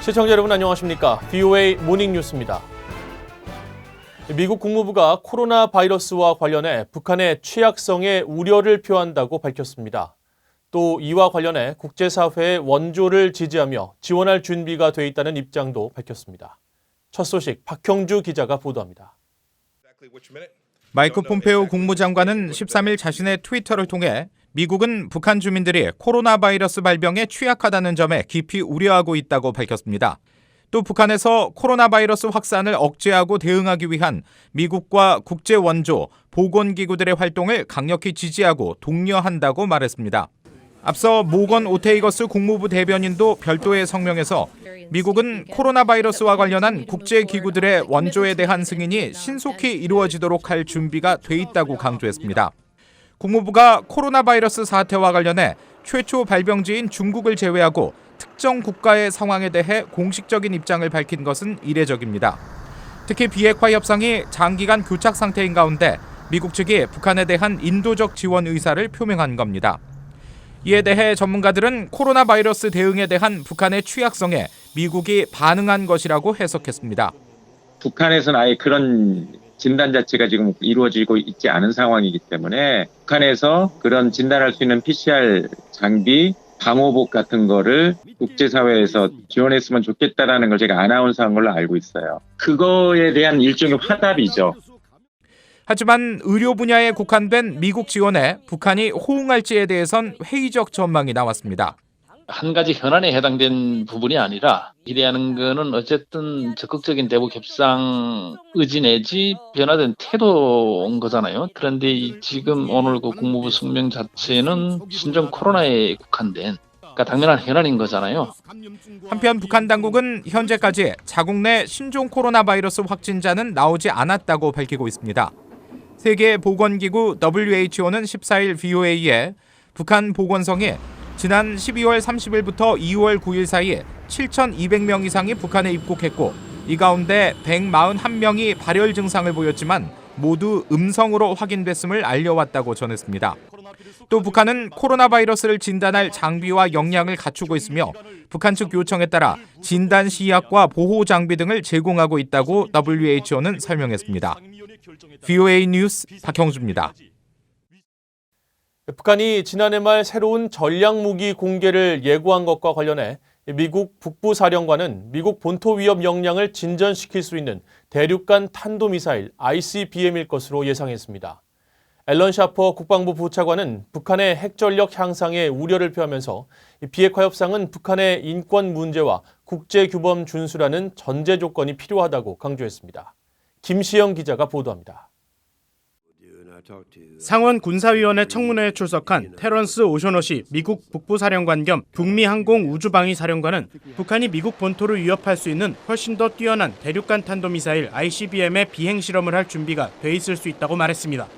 시청자 여러분 안녕하십니까? VOA 모닝 뉴스입니다. 미국 국무부가 코로나 바이러스와 관련해 북한의 취약성에 우려를 표한다고 밝혔습니다. 또 이와 관련해 국제사회의 원조를 지지하며 지원할 준비가 돼 있다는 입장도 밝혔습니다. 첫 소식 박형주 기자가 보도합니다. 마이크 폼페오 국무장관은 13일 자신의 트위터를 통해 미국은 북한 주민들이 코로나 바이러스 발병에 취약하다는 점에 깊이 우려하고 있다고 밝혔습니다. 또 북한에서 코로나 바이러스 확산을 억제하고 대응하기 위한 미국과 국제 원조, 보건기구들의 활동을 강력히 지지하고 독려한다고 말했습니다. 앞서 모건 오테이거스 국무부 대변인도 별도의 성명에서 미국은 코로나 바이러스와 관련한 국제 기구들의 원조에 대한 승인이 신속히 이루어지도록 할 준비가 돼 있다고 강조했습니다. 국무부가 코로나 바이러스 사태와 관련해 최초 발병지인 중국을 제외하고 특정 국가의 상황에 대해 공식적인 입장을 밝힌 것은 이례적입니다. 특히 비핵화 협상이 장기간 교착 상태인 가운데 미국 측이 북한에 대한 인도적 지원 의사를 표명한 겁니다. 이에 대해 전문가들은 코로나 바이러스 대응에 대한 북한의 취약성에 미국이 반응한 것이라고 해석했습니다. 북한에서는 아예 그런 진단 자체가 지금 이루어지고 있지 않은 상황이기 때문에 북한에서 그런 진단할 수 있는 PCR 장비, 방호복 같은 거를 국제사회에서 지원했으면 좋겠다라는 걸 제가 아나운서한 걸로 알고 있어요. 그거에 대한 일종의 화답이죠. 하지만 의료 분야에 국한된 미국 지원에 북한이 호응할지에 대해선 회의적 전망이 나왔습니다. 한 가지 현안에 해당된 부분이 아니라 기대하는 거는 어쨌든 적극적인 대북 협상 의지 내지 변화된 태도인 거잖아요. 그런데 이 지금 오늘 그 국무부 성명 자체는 신종 코로나에 국한된 그러니까 당면한 현안인 거잖아요. 한편 북한 당국은 현재까지 자국 내 신종 코로나 바이러스 확진자는 나오지 않았다고 밝히고 있습니다. 세계 보건기구 WHO는 14일 VOA에 북한 보건성이 지난 12월 30일부터 2월 9일 사이 7,200명 이상이 북한에 입국했고 이 가운데 141명이 발열 증상을 보였지만 모두 음성으로 확인됐음을 알려왔다고 전했습니다. 또 북한은 코로나 바이러스를 진단할 장비와 역량을 갖추고 있으며 북한 측 요청에 따라 진단 시약과 보호 장비 등을 제공하고 있다고 WHO는 설명했습니다. VOA 뉴스 박형주입니다. 북한이 지난해 말 새로운 전략 무기 공개를 예고한 것과 관련해 미국 북부 사령관은 미국 본토 위협 역량을 진전시킬 수 있는 대륙간 탄도미사일 ICBM일 것으로 예상했습니다. 앨런 샤퍼 국방부 부차관은 북한의 핵전력 향상에 우려를 표하면서 비핵화 협상은 북한의 인권 문제와 국제 규범 준수라는 전제 조건이 필요하다고 강조했습니다. 김시영 기자가 보도합니다. 상원 군사위원회 청문회에 출석한 테런스 오셔너시 미국 북부사령관 겸 북미 항공 우주방위 사령관은 북한이 미국 본토를 위협할 수 있는 훨씬 더 뛰어난 대륙간 탄도미사일 ICBM의 비행 실험을 할 준비가 돼 있을 수 있다고 말했습니다.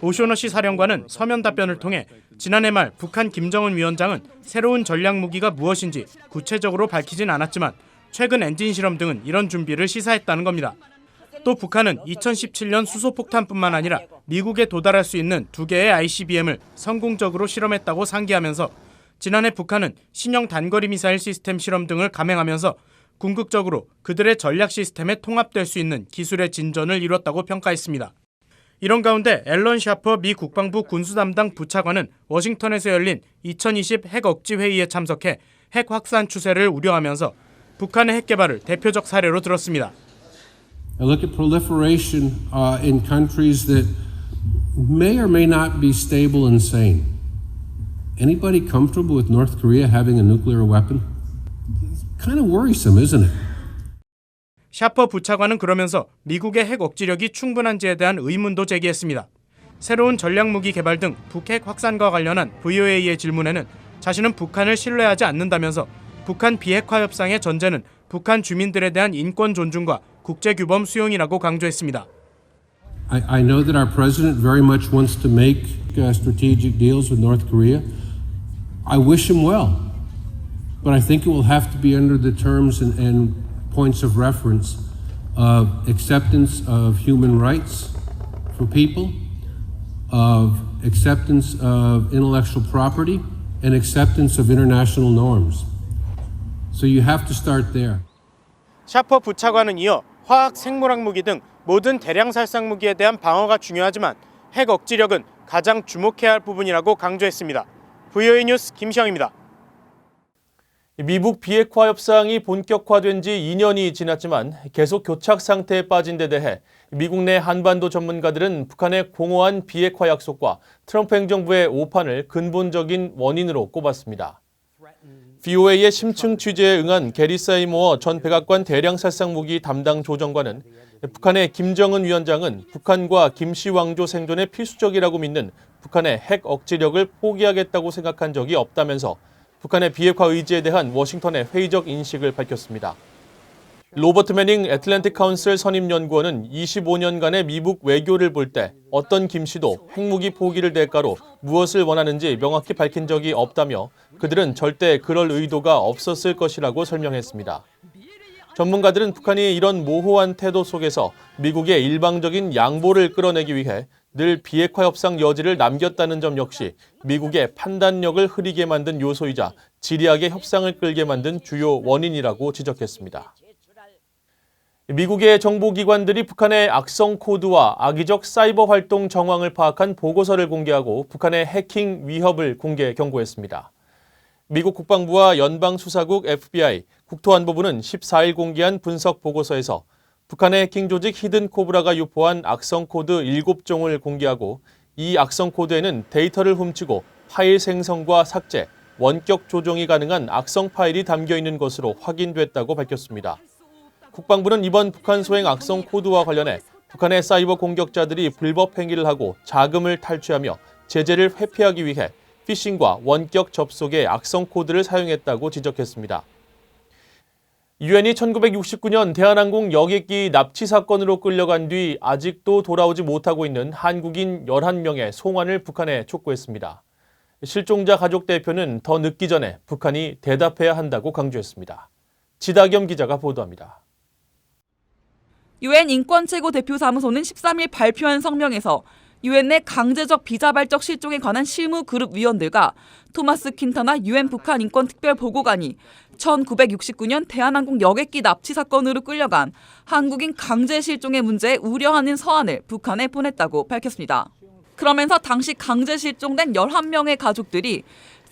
오셔너시 사령관은 서면 답변을 통해 지난해 말 북한 김정은 위원장은 새로운 전략 무기가 무엇인지 구체적으로 밝히진 않았지만 최근 엔진 실험 등은 이런 준비를 시사했다는 겁니다. 또 북한은 2017년 수소폭탄뿐만 아니라 미국에 도달할 수 있는 두 개의 ICBM을 성공적으로 실험했다고 상기하면서 지난해 북한은 신형 단거리 미사일 시스템 실험 등을 감행하면서 궁극적으로 그들의 전략 시스템에 통합될 수 있는 기술의 진전을 이뤘다고 평가했습니다. 이런 가운데 앨런 샤퍼 미 국방부 군수 담당 부차관은 워싱턴에서 열린 2020 핵 억지 회의에 참석해 핵 확산 추세를 우려하면서 북한의 핵 개발을 대표적 사례로 들었습니다. I look at proliferation uh, in countries that may or may not be stable and sane. Anybody comfortable with North Korea having a nuclear weapon? It's kind of worrisome, isn't it? 샤퍼 부차관은 그러면서 미국의 핵 억지력이 충분한지에 대한 의문도 제기했습니다. 새로운 전략 무기 개발 등 북핵 확산과 관련한 VOA의 질문에는 자신은 북한을 신뢰하지 않는다면서 북한 비핵화 협상의 전제는 북한 주민들에 대한 인권 존중과 국제 규범 수용이라고 강조했습니다. I, I know that our president very much wants to make uh, strategic deals with North Korea. I wish him well. But I think it will have to be under the terms and, and points of reference of acceptance of human rights for people, of acceptance of intellectual property, and acceptance of international norms. So you have to start there. 샤퍼 부차관은 이어 화학 생물학 무기 등 모든 대량 살상 무기에 대한 방어가 중요하지만 핵 억지력은 가장 주목해야 할 부분이라고 강조했습니다. VOA 뉴스 김시영입니다. 미북 비핵화 협상이 본격화된 지 2년이 지났지만 계속 교착 상태에 빠진 데 대해 미국 내 한반도 전문가들은 북한의 공허한 비핵화 약속과 트럼프 행정부의 오판을 근본적인 원인으로 꼽았습니다. VOA의 심층 취재에 응한 게리 사이모어 전 백악관 대량 살상 무기 담당 조정관은 북한의 김정은 위원장은 북한과 김씨 왕조 생존에 필수적이라고 믿는 북한의 핵 억지력을 포기하겠다고 생각한 적이 없다면서 북한의 비핵화 의지에 대한 워싱턴의 회의적 인식을 밝혔습니다. 로버트 매닝 애틀랜틱 카운슬 선임 연구원은 25년간의 미국 외교를 볼 때 어떤 김 씨도 핵무기 포기를 대가로 무엇을 원하는지 명확히 밝힌 적이 없다며 그들은 절대 그럴 의도가 없었을 것이라고 설명했습니다. 전문가들은 북한이 이런 모호한 태도 속에서 미국의 일방적인 양보를 끌어내기 위해 늘 비핵화 협상 여지를 남겼다는 점 역시 미국의 판단력을 흐리게 만든 요소이자 지리하게 협상을 끌게 만든 주요 원인이라고 지적했습니다. 미국의 정보기관들이 북한의 악성 코드와 악의적 사이버 활동 정황을 파악한 보고서를 공개하고 북한의 해킹 위협을 공개 경고했습니다. 미국 국방부와 연방수사국 FBI, 국토안보부는 14일 공개한 분석 보고서에서 북한의 해킹 조직 히든 코브라가 유포한 악성 코드 7종을 공개하고 이 악성 코드에는 데이터를 훔치고 파일 생성과 삭제, 원격 조정이 가능한 악성 파일이 담겨 있는 것으로 확인됐다고 밝혔습니다. 국방부는 이번 북한 소행 악성 코드와 관련해 북한의 사이버 공격자들이 불법 행위를 하고 자금을 탈취하며 제재를 회피하기 위해 피싱과 원격 접속의 악성 코드를 사용했다고 지적했습니다. 유엔이 1969년 대한항공 여객기 납치 사건으로 끌려간 뒤 아직도 돌아오지 못하고 있는 한국인 11명의 송환을 북한에 촉구했습니다. 실종자 가족 대표는 더 늦기 전에 북한이 대답해야 한다고 강조했습니다. 지다겸 기자가 보도합니다. 유엔 인권 최고 대표 사무소는 13일 발표한 성명에서 유엔 내 강제적 비자발적 실종에 관한 실무 그룹 위원들과 토마스 킨타나 유엔 북한 인권 특별 보고관이 1969년 대한항공 여객기 납치 사건으로 끌려간 한국인 강제 실종의 문제에 우려하는 서한을 북한에 보냈다고 밝혔습니다. 그러면서 당시 강제 실종된 11명의 가족들이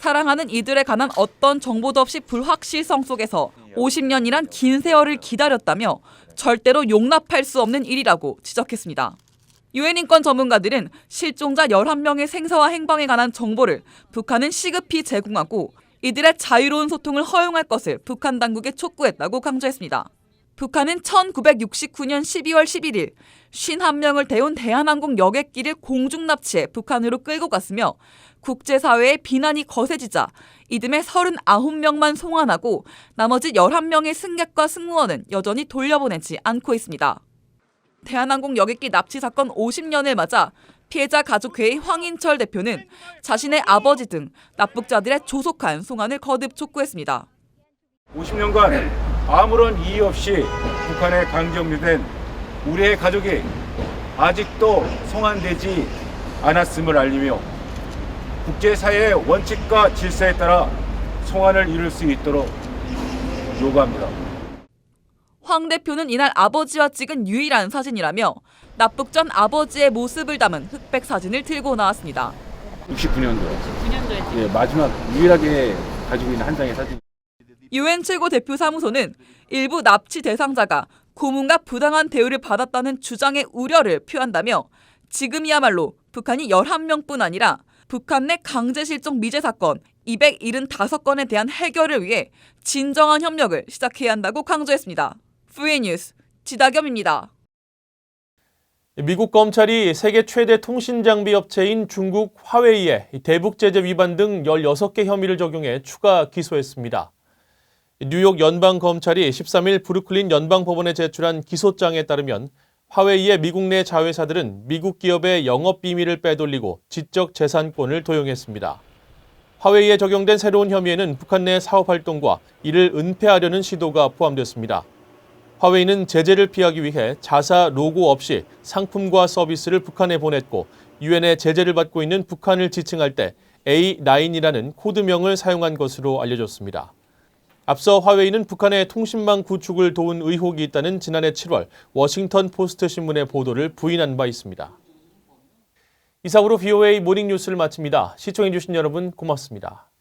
사랑하는 이들에 관한 어떤 정보도 없이 불확실성 속에서 50년이란 긴 세월을 기다렸다며 절대로 용납할 수 없는 일이라고 지적했습니다. 유엔 인권 전문가들은 실종자 11명의 생사와 행방에 관한 정보를 북한은 시급히 제공하고 이들의 자유로운 소통을 허용할 것을 북한 당국에 촉구했다고 강조했습니다. 북한은 1969년 12월 11일 51명을 태운 대한항공 여객기를 공중 납치해 북한으로 끌고 갔으며 국제사회의 비난이 거세지자 이듬해 39명만 송환하고 나머지 11명의 승객과 승무원은 여전히 돌려보내지 않고 있습니다. 대한항공 여객기 납치 사건 50년을 맞아 피해자 가족회의 황인철 대표는 자신의 아버지 등 납북자들의 조속한 송환을 거듭 촉구했습니다. 50년간 아무런 이의 없이 북한에 강정유된 우리의 가족이 아직도 송환되지 않았음을 알리며 국제사회의 원칙과 질서에 따라 송환을 이룰 수 있도록 요구합니다. 황 대표는 이날 아버지와 찍은 유일한 사진이라며 납북 전 아버지의 모습을 담은 흑백 사진을 들고 나왔습니다. 69년도. 69년도에 예, 마지막 유일하게 가지고 있는 한 장의 사진. 유엔 최고 대표 사무소는 일부 납치 대상자가 고문과 부당한 대우를 받았다는 주장에 우려를 표한다며 지금이야말로 북한이 11명뿐 아니라 북한 내 강제 실종 미제 사건 275건에 대한 해결을 위해 진정한 협력을 시작해야 한다고 강조했습니다. 프리 뉴스 지다겸입니다. 미국 검찰이 세계 최대 통신 장비 업체인 중국 화웨이에 대북 제재 위반 등 16개 혐의를 적용해 추가 기소했습니다. 뉴욕 연방 검찰이 13일 브루클린 연방 법원에 제출한 기소장에 따르면 화웨 이의 미국 내 자회사들은 미국 기업의 영업 비밀을 빼돌리고 지적 재산권을 도용했습니다. 화웨이에 적용된 새로운 혐의에는 북한 내 사업 활동과 이를 은폐하려는 시도가 포함됐습니다. 화웨이는 제재를 피하기 위해 자사 로고 없이 상품과 서비스를 북한에 보냈고 유엔의 제재를 받고 있는 북한을 지칭할 때 A9이라는 코드명을 사용한 것으로 알려졌습니다. 앞서 화웨이는 북한의 통신망 구축을 도운 의혹이 있다는 지난해 7월 워싱턴 포스트 신문의 보도를 부인한 바 있습니다. 이상으로 VOA 모닝 뉴스를 마칩니다. 시청해주신 여러분 고맙습니다.